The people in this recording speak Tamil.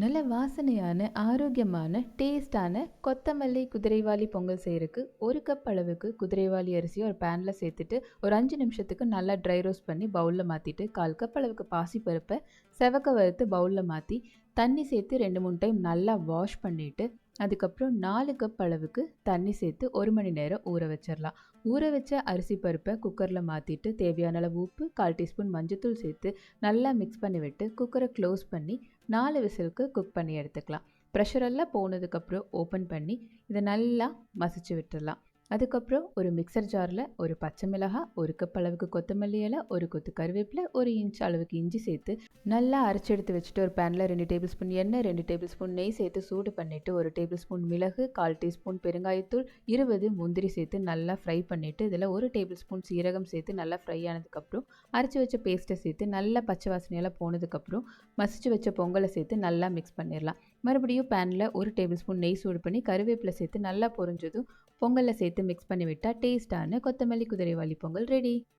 நல்ல வாசனையான ஆரோக்கியமான டேஸ்டான கொத்தமல்லி குதிரைவாலி பொங்கல் செய்கிறதுக்கு ஒரு கப் அளவுக்கு குதிரைவாலி அரிசியை ஒரு பேனில் சேர்த்துட்டு ஒரு அஞ்சு நிமிஷத்துக்கு நல்லா ட்ரை ரோஸ்ட் பண்ணி பவுலில் மாற்றிட்டு கால் கப் அளவுக்கு பாசிப்பருப்பை செவக்க வறுத்து பவுலில் மாற்றி தண்ணி சேர்த்து ரெண்டு மூணு டைம் நல்லா வாஷ் பண்ணிவிட்டு அதுக்கப்புறம் நாலு கப் அளவுக்கு தண்ணி சேர்த்து ஒரு மணி நேரம் ஊற வச்சிடலாம். ஊற வச்ச அரிசி பருப்பை குக்கரில் மாற்றிட்டு தேவையான அளவு உப்பு கால் டீஸ்பூன் மஞ்சத்தூள் சேர்த்து நல்லா மிக்ஸ் பண்ணி விட்டு குக்கரை க்ளோஸ் பண்ணி நாலு விசிலுக்கு குக் பண்ணி எடுத்துக்கலாம். ப்ரெஷரெல்லாம் போனதுக்கப்புறம் ஓப்பன் பண்ணி இதை நல்லா மசிச்சு விட்டுடலாம். அதுக்கப்புறம் ஒரு மிக்சர் ஜாரில் ஒரு பச்சை மிளகாய் ஒரு கப் அளவுக்கு கொத்தமல்லி இலை ஒரு கொத்து கருவேப்பிலை ஒரு இன்ச் அளவுக்கு இஞ்சி சேர்த்து நல்லா அரைச்சி எடுத்து வச்சுட்டு ஒரு பேனில் ரெண்டு டேபிள் ஸ்பூன் எண்ணெய் ரெண்டு டேபிள் ஸ்பூன் நெய் சேர்த்து சூடு பண்ணிவிட்டு ஒரு டேபிள் ஸ்பூன் மிளகு கால் டீஸ்பூன் பெருங்காயத்தூள் இருபது முந்திரி சேர்த்து நல்லா ஃப்ரை பண்ணிவிட்டு இதில் ஒரு டேபிள் ஸ்பூன் சீரகம் சேர்த்து நல்லா ஃப்ரை ஆனதுக்கப்புறம் அரைச்சி வச்ச பேஸ்ட்டை சேர்த்து நல்லா பச்சை வாசனையெல்லாம் போனதுக்கப்புறம் மசிச்சு வச்ச பொங்கலை சேர்த்து நல்லா மிக்ஸ் பண்ணிடலாம் மறுபடியும் பேனில் ஒரு டேபிள் ஸ்பூன் நெய் சூடு பண்ணி கருவேப்பிலை சேர்த்து நல்லா பொரிஞ்சதும் பொங்கலை சேர்த்து மிக்ஸ் பண்ணி விட்டால் டேஸ்ட்டான கொத்தமல்லி குதிரைவாளி பொங்கல் ரெடி